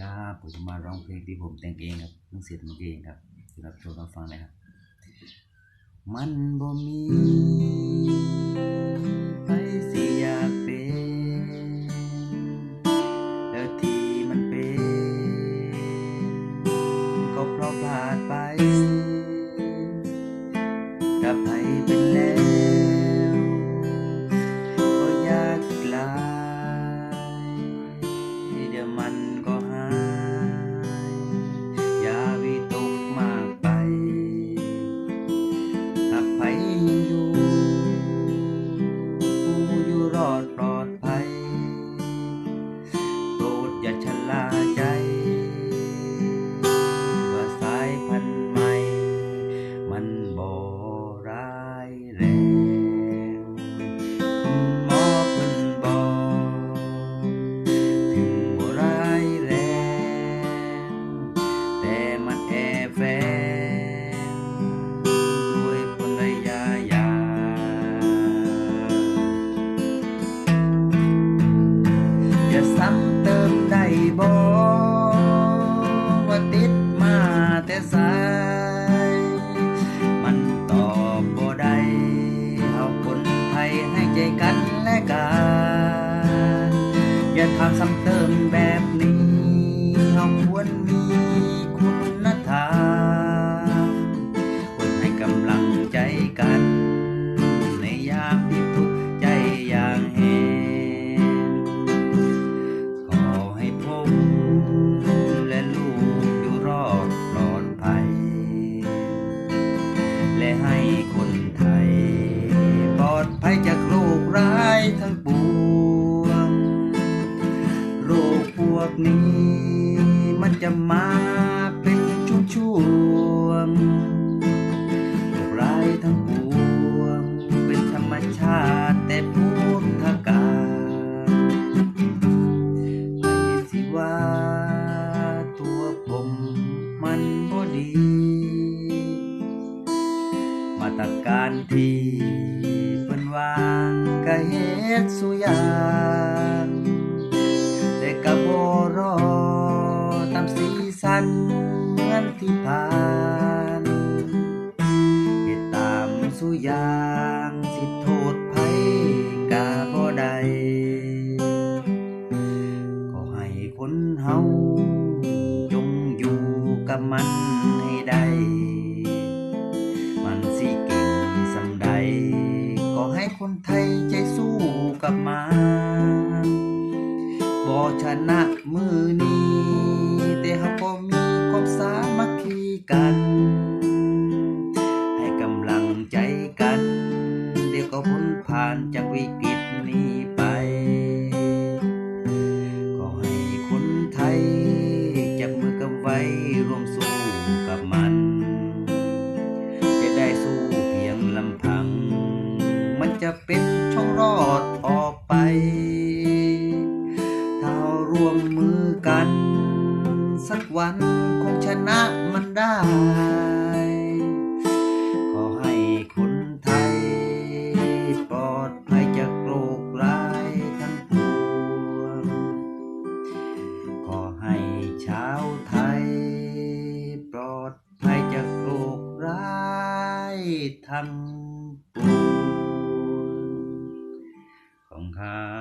ครับผมจะมาร้องเพลงที่ผมแต่งเองครับเพิ่งเสร็จเมื่อกี้เองครับสำหรับโชว์รับฟังเลยครับ มันบ่มี อ กนี้ มันจะมาเป็นช่วงๆโรคร้ายทั้งปวง เป็นธรรมชาติแต่พุทธกาไม่สิว่าตัวผมมันบ่ดี มาตรการที่เพิ่นวางก็เฮ็ดสุยา รอ ตามสีสันเหมือนที่ผ่านเฮ็ดตามสุยางสิโทษไผก็บ่ได้ก็ให้คนเฮาจงอยู่กับมันให้ได้มันสิเก่งสำใด ก็ให้คนไทยใจสู้กับมัน ชนะมือนี้แต่เฮาก็มีความสามัคคีกัน ให้กำลังใจกัน เดี๋ยวก็พ้นผ่านจากวิกฤตนี้ไป ก็ให้คนไทยจับมือกันไว้ร่วมสู้กับมัน จะได้สู้เพียงลำพัง มันจะเป็นช่องรอด รวมมือกัน สักวันคงชนะมันได้ ขอให้คนไทย ปลอดภัยจากโรคร้ายทั้งปวง ขอให้ชาวไทย ปลอดภัยจากโรคร้ายทั้งปวง ของข้า